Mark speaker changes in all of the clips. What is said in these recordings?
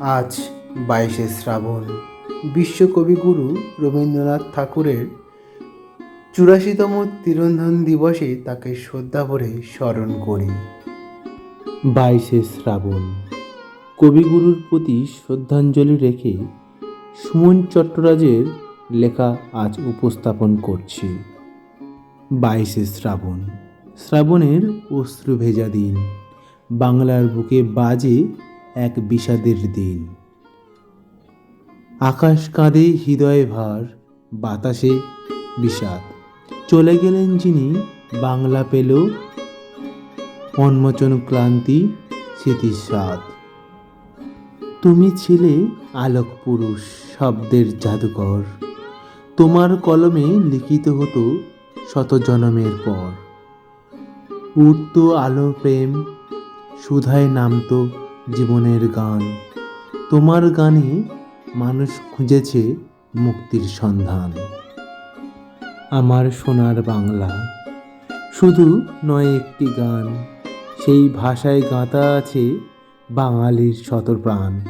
Speaker 1: আজ বাইশে শ্রাবণ। বিশ্বকবিগুরু রবীন্দ্রনাথ ঠাকুরের চুরাশিতম তিরোধন দিবসে তাকে শ্রদ্ধা ভরে স্মরণ করি।
Speaker 2: বাইশে শ্রাবণ। কবিগুরুর প্রতি শ্রদ্ধাঞ্জলি রেখে সুমন চট্টরাজের লেখা আজ উপস্থাপন করছি। বাইশে শ্রাবণ। শ্রাবণের অশ্রু ভেজা দিন। বাংলার বুকে বাজে এক বিষাদের দিন। আকাশ কাঁদে হৃদয় ভার, বাতাসে বিষাদ। চলে গেলেন যিনি, বাংলা পেল উন্মোচন ক্লান্তি স্মৃতির স্বাদ তুমি ছিলে আলোক পুরুষ শব্দের জাদুকর তোমার কলমে লিখিত হতো শত জনমের পর। উঠত আলো প্রেম, সুধায় নামতো জীবনের গান। তোমার গানে মানুষ খুঁজেছে মুক্তির সন্ধান। আমার সোনার বাংলা শুধু নয় একটি গান। সেই ভাষায় গাঁথা আছে বাঙালির শতপ্রাণ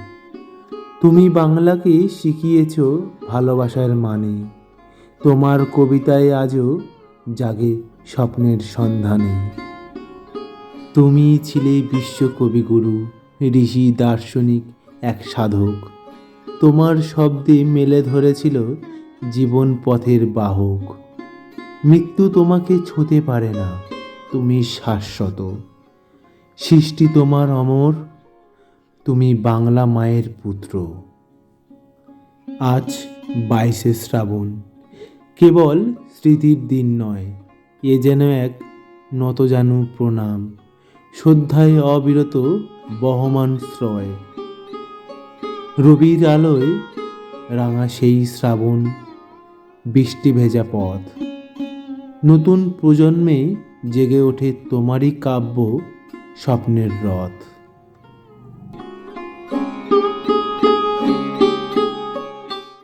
Speaker 2: তুমি বাংলাকে শিখিয়েছ ভালোবাসার মানে। তোমার কবিতায় আজও জাগে স্বপ্নের সন্ধানে। তুমি ছিলে বিশ্বকবিগুরু ঋষি দার্শনিক এক সাধক। তোমার শব্দে মেলে ধরেছিল জীবন পথের বাহক। মৃত্যু তোমাকে ছুঁতে পারে না, তুমি শাশ্বত। সৃষ্টি তোমার অমর, তুমি বাংলা মায়ের পুত্র। আজ বাইশে শ্রাবণ, কেবল স্মৃতির দিন নয়, এ যেন এক নতজানু প্রণাম। শ্রদ্ধায় অবিরত বহমান শ্রয়। রবির আলোয় রাঙা সেই শ্রাবণ, বৃষ্টি ভেজা পথ। নতুন প্রজন্মে জেগে ওঠে তোমারই কাব্য স্বপ্নের রথ।